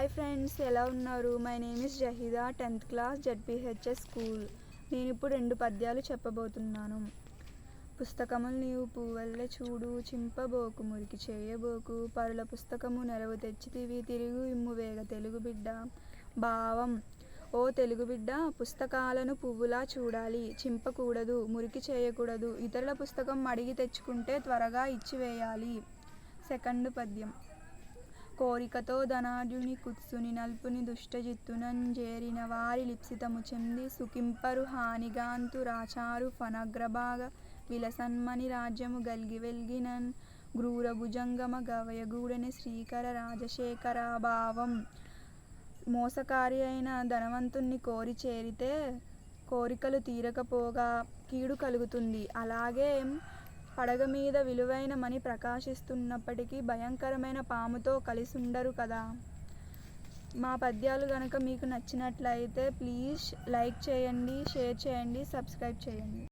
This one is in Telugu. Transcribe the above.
హాయ్ ఫ్రెండ్స్ ఎలా ఉన్నారు? My name is Zahida tenth class ZPHS school నేను ఇప్పుడు రెండు పద్యాలు చెప్పబోతున్నాను. పుస్తకములు నీవు పువ్వల్లె చూడు చింపబోకు మురికి చేయబోకు. పరుల పుస్తకము నెరవు తెచ్చితివి తిరుగు ఇమ్ము వేగ తెలుగు బిడ్డ. భావం ఓ తెలుగు బిడ్డ పుస్తకాలను పువ్వులా చూడాలి. చింపకూడదు మురికి చేయకూడదు. ఇతరుల పుస్తకం అడిగి తెచ్చుకుంటే త్వరగా ఇచ్చివేయాలి. సెకండ్ పద్యం. కోరికతో ధనాఢ్యుని కుత్సుని నల్పుని దుష్టజిత్తునంజేరిన వారి లిప్సితము చెంది సుఖింపరు హానిగాంతు రాచారు ఫనగ్రభాగ విలసన్మని రాజ్యము గల్గి వెల్గినన్ గ్రూర భుజంగమ గవయగూడని శ్రీకర రాజశేఖర భావం మోసకారి అయిన ధనవంతుణ్ణి కోరి చేరితే కోరికలు తీరకపోగా కీడు కలుగుతుంది. అలాగే పడగ మీద విలువైన మణి ప్రకాశిస్తున్నప్పటికీ భయంకరమైన పాముతో కలిసి ఉండరు కదా. మా పద్యాలు కనుక మీకు నచ్చినట్లయితే ప్లీజ్ లైక్ చేయండి షేర్ చేయండి సబ్స్క్రైబ్ చేయండి.